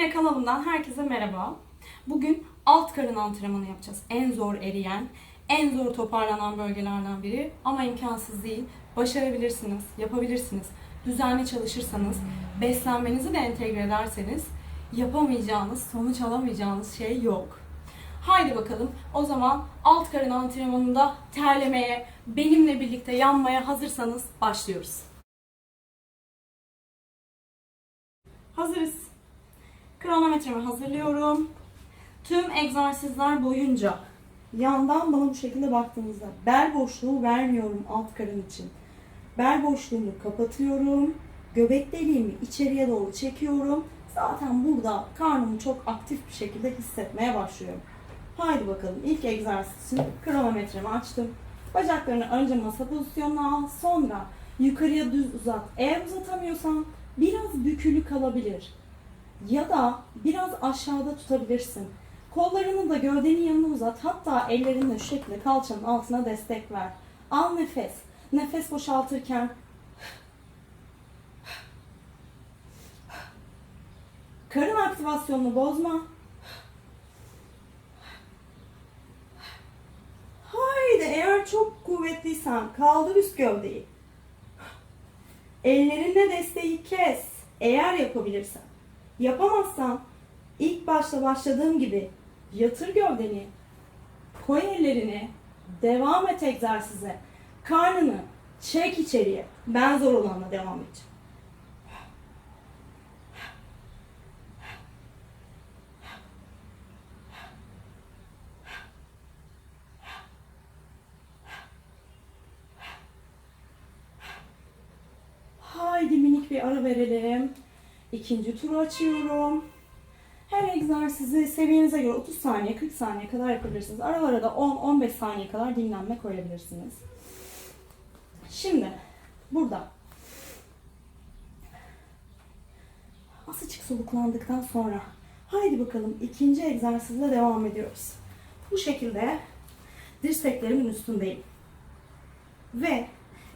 Yine kanalımdan herkese merhaba. Bugün alt karın antrenmanı yapacağız. En zor eriyen, en zor toparlanan bölgelerden biri ama imkansız değil. Başarabilirsiniz, yapabilirsiniz. Düzenli çalışırsanız, beslenmenizi de entegre ederseniz yapamayacağınız, sonuç alamayacağınız şey yok. Haydi bakalım o zaman alt karın antrenmanında terlemeye, benimle birlikte yanmaya hazırsanız başlıyoruz. Hazırız. Kronometremi hazırlıyorum. Tüm egzersizler boyunca yandan bana bu şekilde baktığınızda bel boşluğu vermiyorum alt karın için. Bel boşluğumu kapatıyorum. Göbek deliğimi içeriye doğru çekiyorum. Zaten burada karnımı çok aktif bir şekilde hissetmeye başlıyorum. Haydi bakalım ilk egzersiz için kronometremi açtım. Bacaklarını önce masa pozisyonuna al, sonra yukarıya düz uzat. Eğer uzatamıyorsan biraz bükülü kalabilir. Ya da biraz aşağıda tutabilirsin. Kollarını da gövdenin yanına uzat. Hatta ellerini şu kalçanın altına destek ver. Al nefes. Nefes boşaltırken karın aktivasyonunu bozma. Haydi eğer çok kuvvetliysen kaldır üst gövdeyi. Ellerinle desteği kes. Eğer yapabilirsen. Yapamazsan ilk başta başladığım gibi yatır gövdeni. Koy ellerini. Devam et egzersize. Karnını çek içeriye. Ben zor olanla devam edeceğim. Haydi minik bir ara verelim. İkinci turu açıyorum. Her egzersizi seviyenize göre 30 saniye, 40 saniye kadar yapabilirsiniz. Aralara da 10-15 saniye kadar dinlenme koyabilirsiniz. Şimdi burada azıcık soluklandıktan sonra haydi bakalım ikinci egzersizle devam ediyoruz. Bu şekilde dirseklerimin üstündeyim. Ve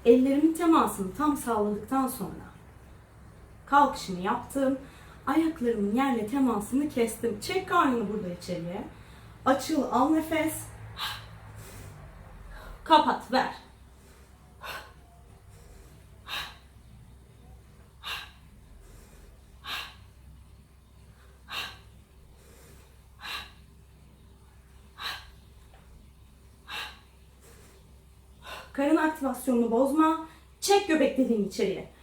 ellerimin temasını tam sağladıktan sonra kalkışımı yaptım. Ayaklarımın yerle temasını kestim. Çek karnını burada içeriye. Açıl, al nefes. Kapat, ver. Karın aktivasyonunu bozma. Çek göbek deliğini içeriye.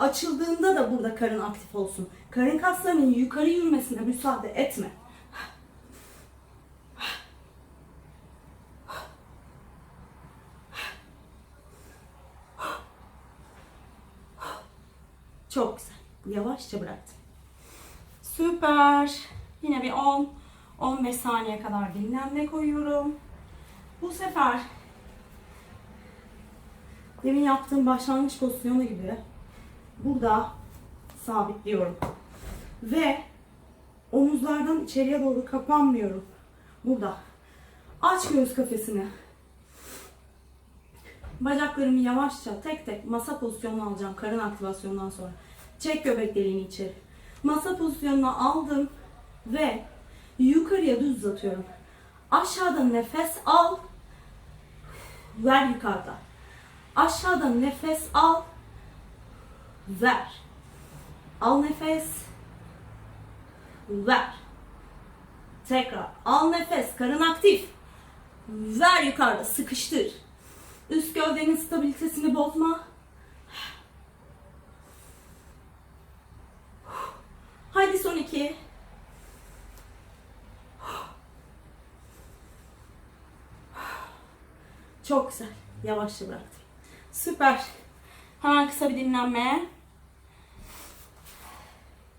Açıldığında da burada karın aktif olsun. Karın kaslarının yukarı yürümesine müsaade etme. Çok güzel. Yavaşça bıraktım. Süper. Yine bir 10 15 saniye kadar dinlenme koyuyorum. Bu sefer demin yaptığım başlangıç pozisyonu gibi burada sabitliyorum. Ve omuzlardan içeriye doğru kapanmıyorum. Burada. Aç göğüs kafesini. Bacaklarımı yavaşça tek tek masa pozisyonuna alacağım karın aktivasyonundan sonra. Çek göbek deliğini içeri. Masa pozisyonuna aldım ve yukarıya düz uzatıyorum. Aşağıda nefes al. Ver yukarıda. Aşağıda nefes al. Ver. Al nefes. Ver. Tekrar. Al nefes. Karın aktif. Ver yukarıda. Sıkıştır. Üst gövdenin stabilitesini bozma. Haydi son iki. Çok güzel. Yavaşça bıraktım. Süper. Hemen kısa bir dinlenme.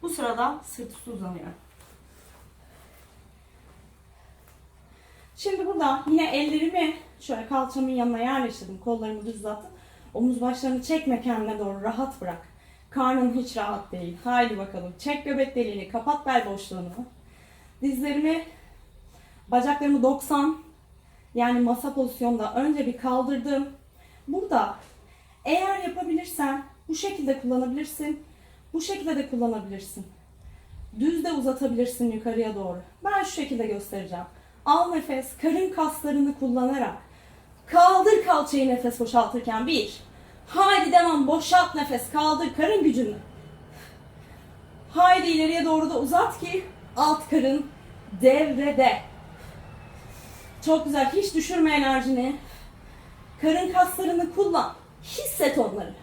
Bu sırada sırt üstü uzanıyorum. Şimdi burada yine ellerimi şöyle kalçamın yanına yerleştirdim. Kollarımı düz uzattım. Omuz başlarını çekme kendine doğru. Rahat bırak. Karnın hiç rahat değil. Haydi bakalım. Çek göbek deliğini. Kapat bel boşluğunu. Dizlerimi, bacaklarımı 90 yani masa pozisyonda önce bir kaldırdım. Burada eğer yapabilirsen bu şekilde kullanabilirsin. Bu şekilde de kullanabilirsin. Düz de uzatabilirsin yukarıya doğru. Ben şu şekilde göstereceğim. Al nefes, karın kaslarını kullanarak. Kaldır kalçayı nefes boşaltırken. Bir. Haydi devam, boşalt nefes, kaldır karın gücünü. Haydi ileriye doğru da uzat ki alt karın devrede. Çok güzel. Hiç düşürme enerjini. Karın kaslarını kullan. Hisset onları.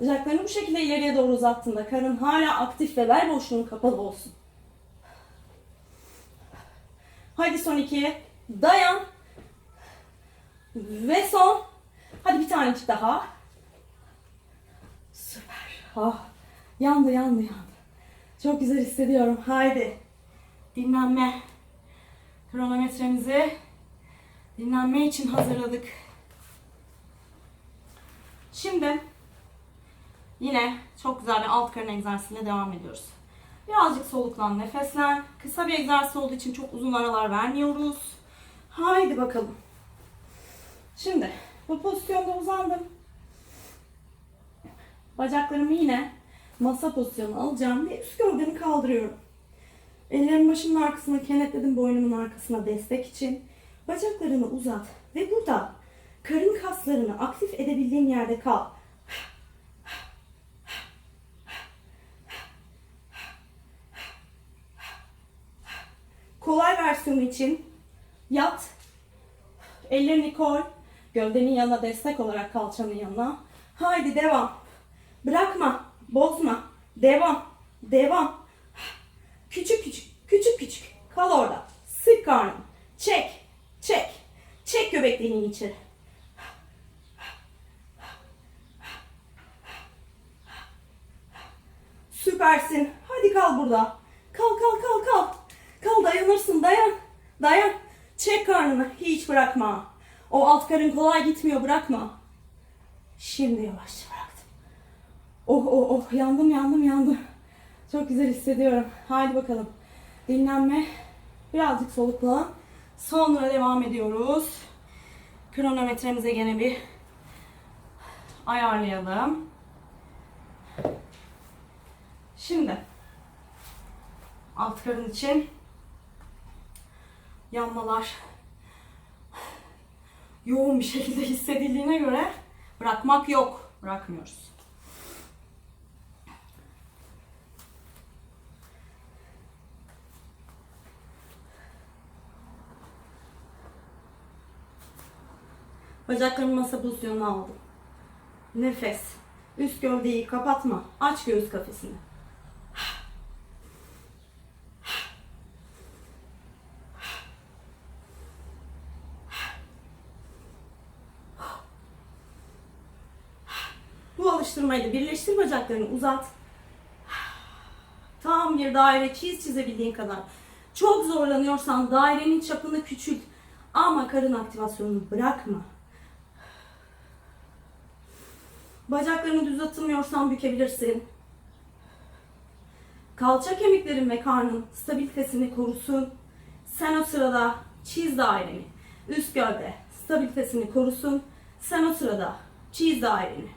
Bacaklarını bu şekilde ileriye doğru uzattığında karın hala aktif ve bel boşluğun kapalı olsun. Haydi son iki. Dayan. Ve son. Hadi bir tanecik daha. Süper. Ah, yandı yandı yandı. Çok güzel hissediyorum. Haydi. Dinlenme. Kronometremizi dinlenme için hazırladık. Şimdi Yine çok güzel bir alt karın egzersiziyle devam ediyoruz. Birazcık soluklan, nefeslen. Kısa bir egzersiz olduğu için çok uzun aralar vermiyoruz. Haydi bakalım. Şimdi bu pozisyonda uzandım. Bacaklarımı yine masa pozisyonu alacağım ve üst gövdemi kaldırıyorum. Ellerimi başımın arkasına kenetledim boynumun arkasına destek için. Bacaklarını uzat ve burada karın kaslarını aktif edebildiğin yerde kal. Kolay versiyonu için yat. Ellerini koy. Gövdenin yanına destek olarak kalçanın yanına. Haydi devam. Bırakma. Bozma. Devam. Devam. Küçük küçük. Küçük küçük. Kal orada. Sık karnını. Çek. Çek. Çek göbeklerini içeri. Süpersin. Hadi kal burada. Kal kal kal kal. Kal dayanırsın dayan. Dayan. Çek karnını. Hiç bırakma. O alt karın kolay gitmiyor bırakma. Şimdi yavaşça bıraktım. Oh oh oh yandım yandım yandım. Çok güzel hissediyorum. Haydi bakalım. Dinlenme. Birazcık solukla. Sonra devam ediyoruz. Kronometremize gene bir ayarlayalım. Şimdi alt karın için yanmalar yoğun bir şekilde hissedildiğine göre bırakmak yok. Bırakmıyoruz. Bacaklarımı masa pozisyonuna aldım. Nefes. Üst gövdeyi kapatma. Aç göğüs kafesini. Bu alıştırmayla birleştir bacaklarını uzat. Tam bir daire çiz çizebildiğin kadar. Çok zorlanıyorsan dairenin çapını küçült. Ama karın aktivasyonunu bırakma. Bacaklarını düz atılmıyorsan bükebilirsin. Kalça kemiklerin ve karnın stabilitesini korusun. Sen o sırada çiz daireni. Üst gövde stabilitesini korusun. Sen o sırada çiz daireni.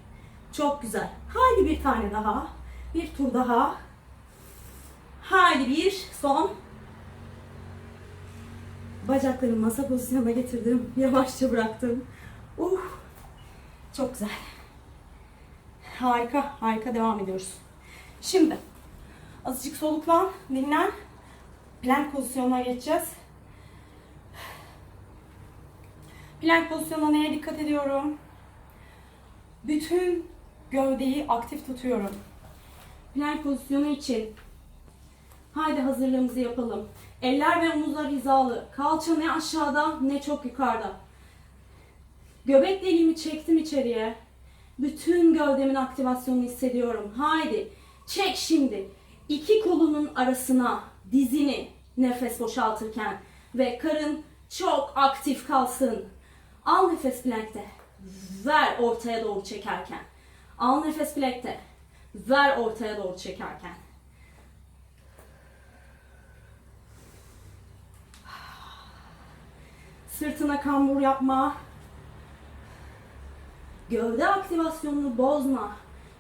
Çok güzel. Haydi bir tane daha. Bir tur daha. Haydi bir son. Bacaklarımı masa pozisyonuna getirdim. Yavaşça bıraktım. Uh. Çok güzel. Harika, harika devam ediyoruz. Şimdi azıcık soluklan, dinlen. Plank pozisyonuna geçeceğiz. Plank pozisyonuna neye dikkat ediyorum? Bütün gövdeyi aktif tutuyorum. Plank pozisyonu için haydi hazırlığımızı yapalım. Eller ve omuzlar hizalı. Kalça ne aşağıda ne çok yukarıda. Göbek deliğimi çektim içeriye. Bütün gövdemin aktivasyonunu hissediyorum. Haydi çek şimdi. İki kolunun arasına dizini nefes boşaltırken ve karın çok aktif kalsın. Al nefes plankte. Ver ortaya doğru çekerken. Al nefes plankte. Ver ortaya doğru çekerken. Sırtına kambur yapma. Gövde aktivasyonunu bozma.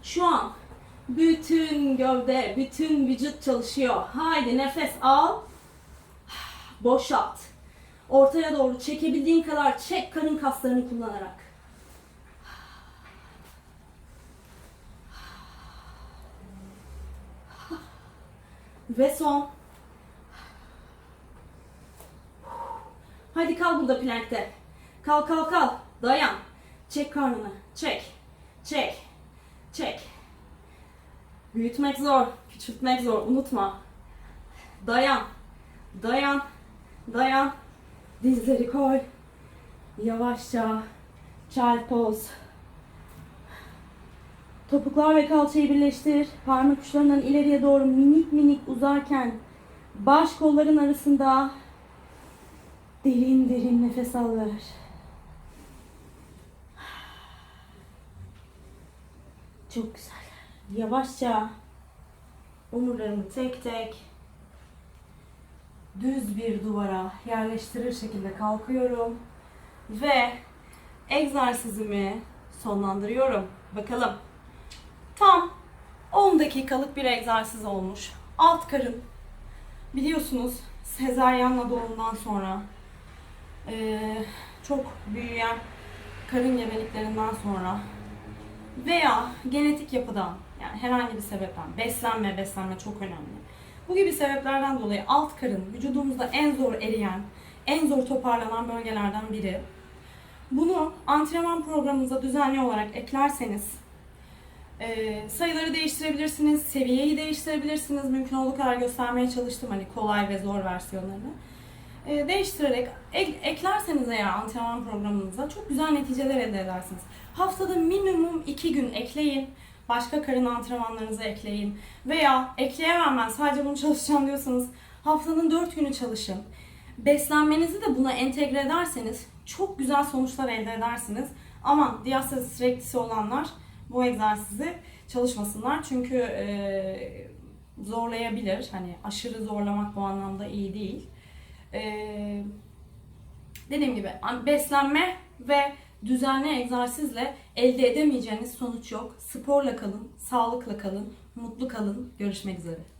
Şu an bütün gövde, bütün vücut çalışıyor. Haydi nefes al. Boşalt. Ortaya doğru çekebildiğin kadar çek karın kaslarını kullanarak. Ve son. Hadi kal burada plankte. Kal kal kal. Dayan. Çek karnını. Çek. Çek. Çek. Büyütmek zor. Küçültmek zor. Unutma. Dayan. Dayan. Dayan. Dizleri koy. Yavaşça. Child pose. Topuklar ve kalçayı birleştir. Parmak uçlarından ileriye doğru minik minik uzarken baş kolların arasında derin derin nefes al ver. Çok güzel. Yavaşça omurlarımı tek tek düz bir duvara yerleştirir şekilde kalkıyorum ve egzersizimi sonlandırıyorum. Bakalım. Tam 10 dakikalık bir egzersiz olmuş. Alt karın biliyorsunuz sezaryenle doğumdan sonra eee, çok büyüyen karın gebeliklerinden sonra veya genetik yapıdan yani herhangi bir sebepten beslenme beslenme çok önemli. Bu gibi sebeplerden dolayı alt karın vücudumuzda en zor eriyen, en zor toparlanan bölgelerden biri. Bunu antrenman programınıza düzenli olarak eklerseniz e, sayıları değiştirebilirsiniz, seviyeyi değiştirebilirsiniz. Mümkün olduğu kadar göstermeye çalıştım hani kolay ve zor versiyonlarını. E, değiştirerek ek- eklerseniz eğer antrenman programınıza çok güzel neticeler elde edersiniz. Haftada minimum 2 gün ekleyin. Başka karın antrenmanlarınızı ekleyin. Veya ekleyemem ben sadece bunu çalışacağım diyorsanız haftanın 4 günü çalışın. Beslenmenizi de buna entegre ederseniz çok güzel sonuçlar elde edersiniz. Ama diastasis rectisi olanlar bu egzersizi çalışmasınlar. Çünkü e, zorlayabilir. Hani aşırı zorlamak bu anlamda iyi değil. E, dediğim gibi beslenme ve düzenli egzersizle elde edemeyeceğiniz sonuç yok. Sporla kalın, sağlıkla kalın, mutlu kalın. Görüşmek üzere.